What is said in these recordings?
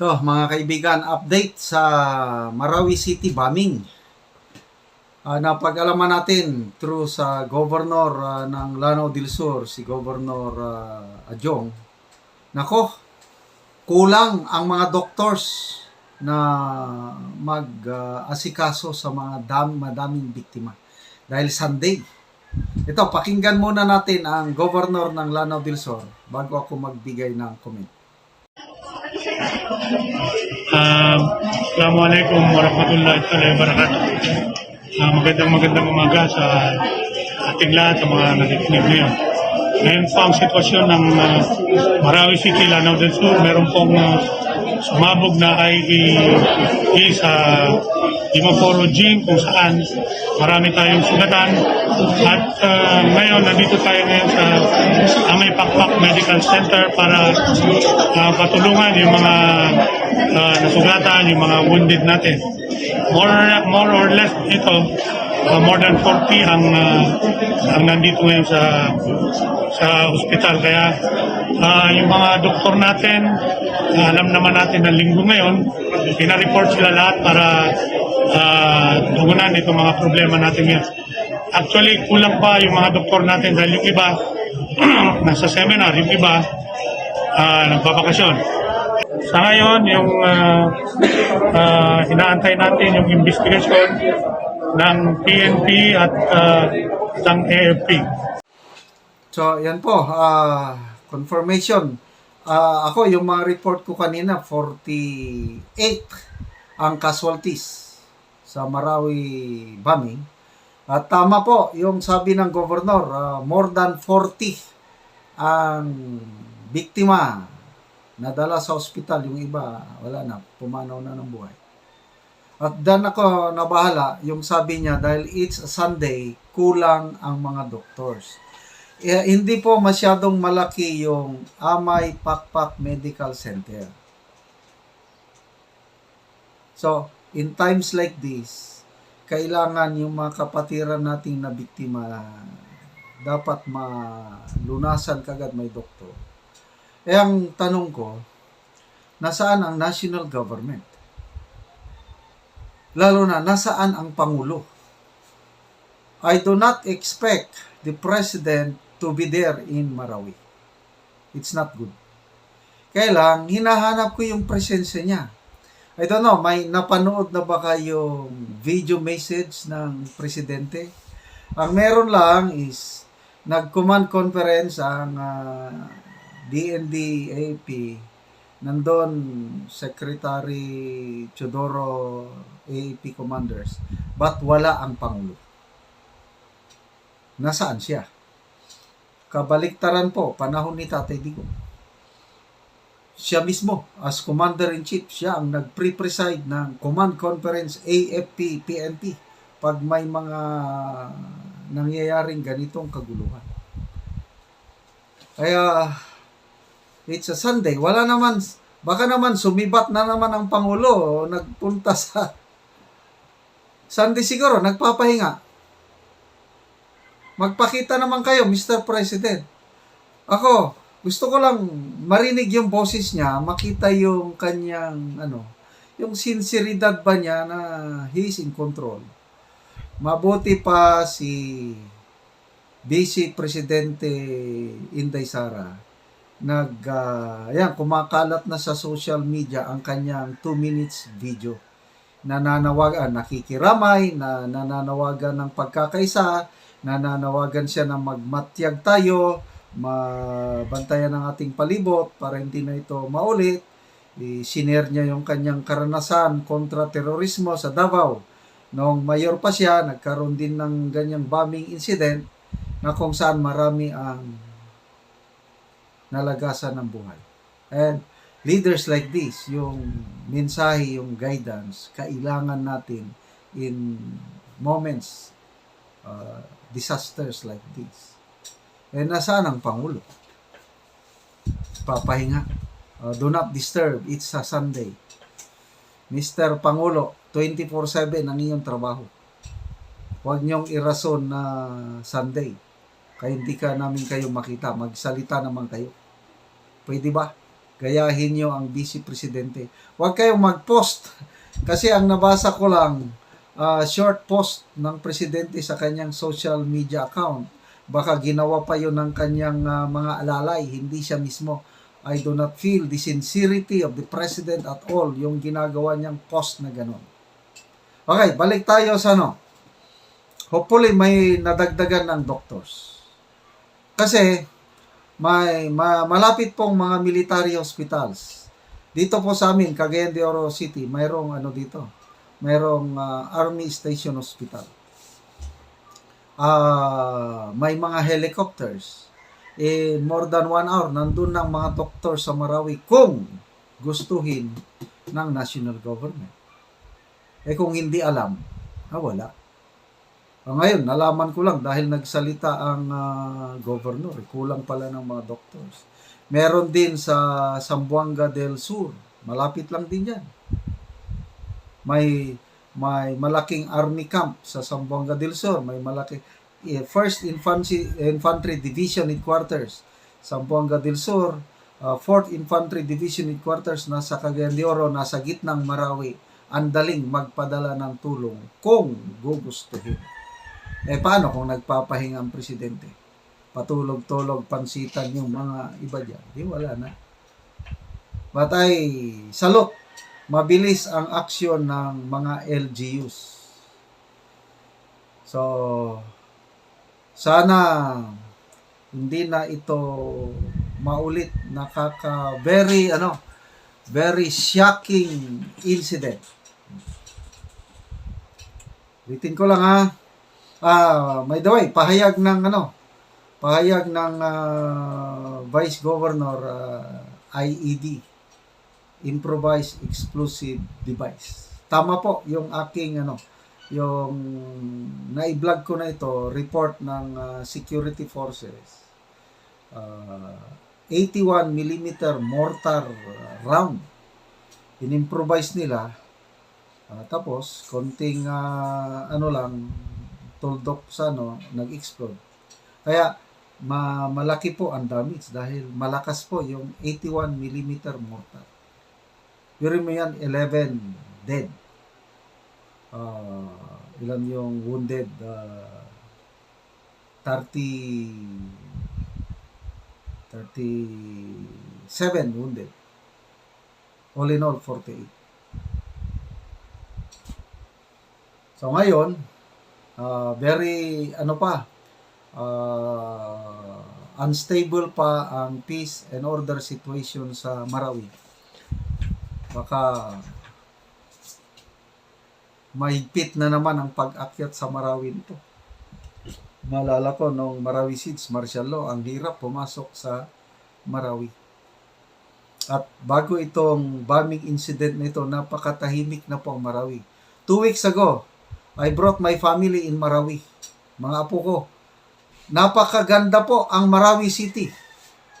To, mga kaibigan, update sa Marawi City bombing. Ah, napag-alaman natin through sa governor ah, ng Lanao del Sur, si Governor ah, Adjong. Nako, kulang ang mga doctors na mag-asikaso sa mga dam, madaming biktima. Dahil Sunday. Ito, pakinggan muna natin ang governor ng Lanao del Sur bago ako magbigay ng comment. Um, Assalamualaikum warahmatullahi taala wabarakatuh. Uh, magandang magandang umaga sa ating lahat sa mga nakikinig ngayon. Ngayon po ang sitwasyon ng uh, Marawi City, Lanao del Sur, meron pong uh, sumabog na IEE sa Dimaporo Gym kung saan marami tayong sugatan at uh, ngayon nandito tayo ngayon sa Amay Pakpak Medical Center para uh, patulungan yung mga uh, nasugatan, yung mga wounded natin. More, more or less ito, uh, more than 40 ang uh, ang nandito ngayon sa sa ospital kaya uh, yung mga doktor natin uh, alam naman natin na linggo ngayon pina-report sila lahat para uh, tugunan itong mga problema natin ngayon. Actually kulang pa yung mga doktor natin dahil yung iba nasa seminar yung iba uh, nagpapakasyon sa ngayon yung uh, uh, inaantay natin yung investigation ng PNP at uh, ng AFP. So, yan po, ah, confirmation. Ah, ako, yung mga report ko kanina, 48 ang casualties sa Marawi bombing. At tama po, yung sabi ng governor, ah, more than 40 ang biktima nadala sa ospital. Yung iba, wala na, pumanaw na ng buhay. At dan ako nabahala, yung sabi niya, dahil it's Sunday, kulang ang mga doctors. Eh, hindi po masyadong malaki yung Amay Pakpak Medical Center. So, in times like this, kailangan yung mga kapatiran nating na biktima dapat malunasan kagad may doktor. Eh, ang tanong ko, nasaan ang national government? Lalo na, nasaan ang Pangulo? I do not expect the President to be there in Marawi. It's not good. Kaya lang, hinahanap ko yung presensya niya. I don't know, may napanood na ba kayong video message ng Presidente? Ang meron lang is, nag-command conference ang uh, DND AP nandun Secretary Chodoro AAP commanders but wala ang Pangulo. Nasaan siya? Kabaliktaran po, panahon ni Tatay Digong. Siya mismo, as Commander-in-Chief, siya ang nag-pre-preside ng Command Conference AFP, PNP pag may mga nangyayaring ganitong kaguluhan. Kaya, it's a Sunday. Wala naman, baka naman sumibat na naman ang Pangulo. Nagpunta sa Sunday siguro, nagpapahinga. Magpakita naman kayo, Mr. President. Ako, gusto ko lang marinig yung boses niya, makita yung kanyang, ano, yung sinseridad ba niya na he is in control. Mabuti pa si Vice Presidente Inday Sara nag uh, ayan, kumakalat na sa social media ang kanyang 2 minutes video. Nananawagan nakikiramay na nananawagan ng pagkakaisa nananawagan siya na magmatyag tayo mabantayan ang ating palibot para hindi na ito maulit. Sinare niya yung kanyang karanasan kontra terorismo sa Davao. Noong mayor pa siya nagkaroon din ng ganyang bombing incident na kung saan marami ang nalagasan ng buhay. And leaders like this, yung mensahe, yung guidance, kailangan natin in moments, uh, disasters like this. And nasaan ang Pangulo? Papahinga. Uh, do not disturb. It's a Sunday. Mr. Pangulo, 24-7 ang iyong trabaho. Huwag niyong irason na Sunday. Kaya hindi ka namin kayo makita. Magsalita naman kayo. Pwede ba? gayahin nyo ang vice presidente. Huwag kayong mag-post. Kasi ang nabasa ko lang, ah, short post ng presidente sa kanyang social media account. Baka ginawa pa yun ng kanyang ah, mga alalay, hindi siya mismo. I do not feel the sincerity of the president at all yung ginagawa niyang post na ganun. Okay, balik tayo sa ano. Hopefully may nadagdagan ng doctors. Kasi may ma- malapit pong mga military hospitals. Dito po sa amin, Cagayan de Oro City, mayroong ano dito, mayroong ah, Army Station Hospital. Ah, may mga helicopters. In more than one hour, nandun ng mga doktor sa Marawi kung gustuhin ng national government. Eh kung hindi alam, ah, wala. Ah, ngayon, nalaman ko lang dahil nagsalita ang ah, governor. Kulang pala ng mga doctors. Meron din sa Zamboanga del Sur. Malapit lang din yan. May may malaking army camp sa Zamboanga del Sur. May malaki eh, First Infantry, Infantry Division Headquarters. Zamboanga del Sur. Uh, 4th Infantry Division Headquarters nasa Cagayan de Oro, nasa gitnang Marawi. Andaling magpadala ng tulong kung gugustuhin. Eh paano kung nagpapahinga ang presidente? Patulog-tulog, pansitan yung mga iba dyan. Di wala na. But ay, salot. Mabilis ang aksyon ng mga LGUs. So, sana hindi na ito maulit nakaka very ano very shocking incident. Ulitin ko lang ha. Ah, by the way, pahayag ng ano, pahayag ng ah, Vice Governor ah, IED, Improvised Explosive Device. Tama po yung aking ano, yung na-vlog ko na ito, report ng ah, security forces. Ah, 81 millimeter mortar ah, round. In-improvise nila. Ah, tapos, konting ah, ano lang, tuldok sa ano, nag-explode. Kaya, ma malaki po ang damage dahil malakas po yung 81 millimeter mortar. Pero mo yan, 11 dead. Ah, ilan yung wounded? Ah, 30 37 wounded. All in all, 48. So ngayon, ah, very ano pa, ah, unstable pa ang peace and order situation sa Marawi. Baka mahigpit na naman ang pag-akyat sa Marawi nito. Malala ko nung Marawi Seeds, martial law, ang hirap pumasok sa Marawi. At bago itong bombing incident na ito, napakatahimik na po ang Marawi. Two weeks ago, I brought my family in Marawi. Mga apo ko. Napakaganda po ang Marawi City.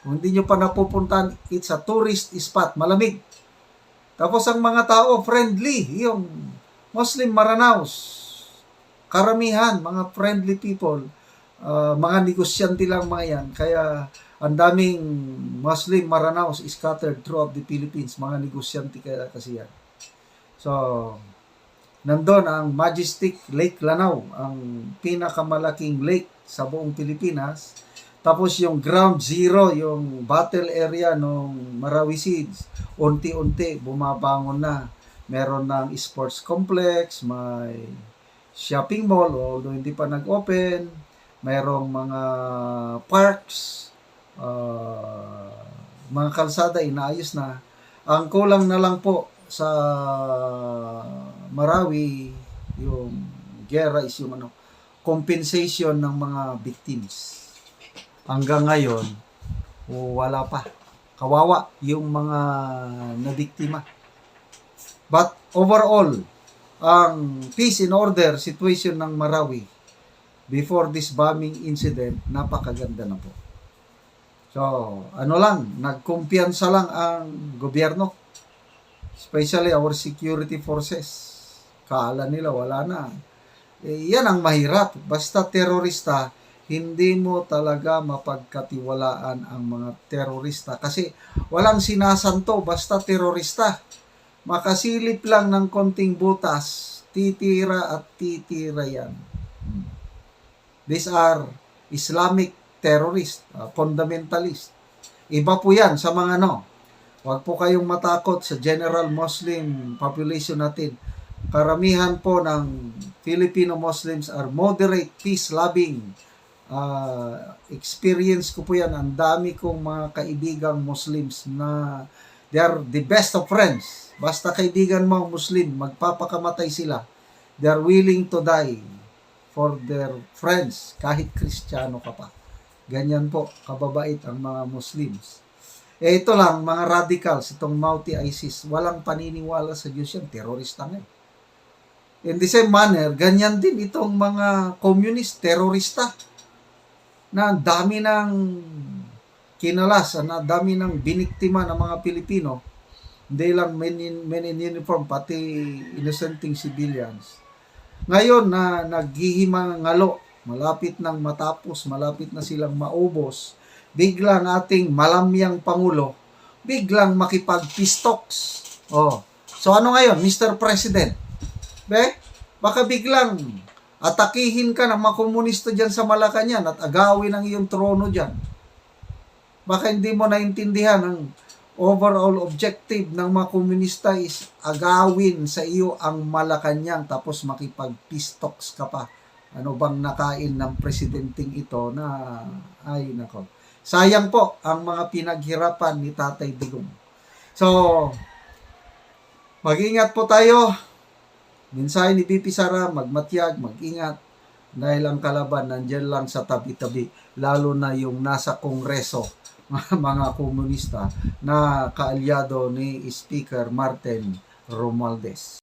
Kung hindi nyo pa napupuntahan, it's a tourist spot. Malamig. Tapos ang mga tao, friendly. Yung Muslim Maranaos. Karamihan, mga friendly people. Ah, mga negosyante lang mga yan. Kaya ang daming Muslim Maranaos scattered throughout the Philippines. Mga negosyante kaya kasi yan. So, nandun ang Majestic Lake Lanao, ang pinakamalaking lake sa buong Pilipinas. Tapos yung ground zero, yung battle area ng Marawi Seeds, unti-unti bumabangon na. Meron ng sports complex, may shopping mall, although hindi pa nag-open. Mayroong mga parks, ah, mga kalsada, inaayos na. Ang kulang na lang po sa Marawi, yung gera is yung ano, compensation ng mga victims. Hanggang ngayon, wala pa. Kawawa yung mga nabiktima. But overall, ang peace and order situation ng Marawi before this bombing incident, napakaganda na po. So, ano lang, nagkumpiyansa lang ang gobyerno, especially our security forces. Kaala nila, wala na. Eh, yan ang mahirap. Basta terorista, hindi mo talaga mapagkatiwalaan ang mga terorista kasi walang sinasanto basta terorista. Makasilip lang ng konting butas, titira at titira yan. These are Islamic terrorist, uh, fundamentalist. Iba po yan sa mga ano. Huwag po kayong matakot sa general Muslim population natin. Karamihan po ng Filipino Muslims are moderate, peace-loving. Uh, experience ko po yan. Ang dami kong mga kaibigang Muslims na they are the best of friends. Basta kaibigan ang Muslim, magpapakamatay sila. They are willing to die for their friends, kahit Kristiyano ka pa. Ganyan po, kababait ang mga Muslims. Eh ito lang, mga radicals, itong Mauti ISIS, walang paniniwala sa Diyos yan, terorista eh. In the same manner, ganyan din itong mga communist, terorista, na dami ng kinalas, na dami ng biniktima ng mga Pilipino, hindi lang men in, men in uniform, pati innocenting civilians. Ngayon na naghihimangalo, malapit nang matapos, malapit na silang maubos, biglang ating malamyang Pangulo, biglang makipag-pistoks. Oh. So ano ngayon, Mr. President? Be, baka biglang atakihin ka ng mga komunista dyan sa Malacanang at agawin ang iyong trono dyan. Baka hindi mo naintindihan ang overall objective ng mga komunista is agawin sa iyo ang Malacanang tapos makipag-pistoks ka pa. Ano bang nakain ng presidenteng ito na ay nako. Sayang po ang mga pinaghirapan ni Tatay Digong. So, mag-ingat po tayo. Mensahe ni BP Sara, magmatyag, mag-ingat. Dahil ang kalaban nandyan lang sa tabi-tabi. Lalo na yung nasa kongreso mga komunista na kaalyado ni Speaker Martin Romualdez.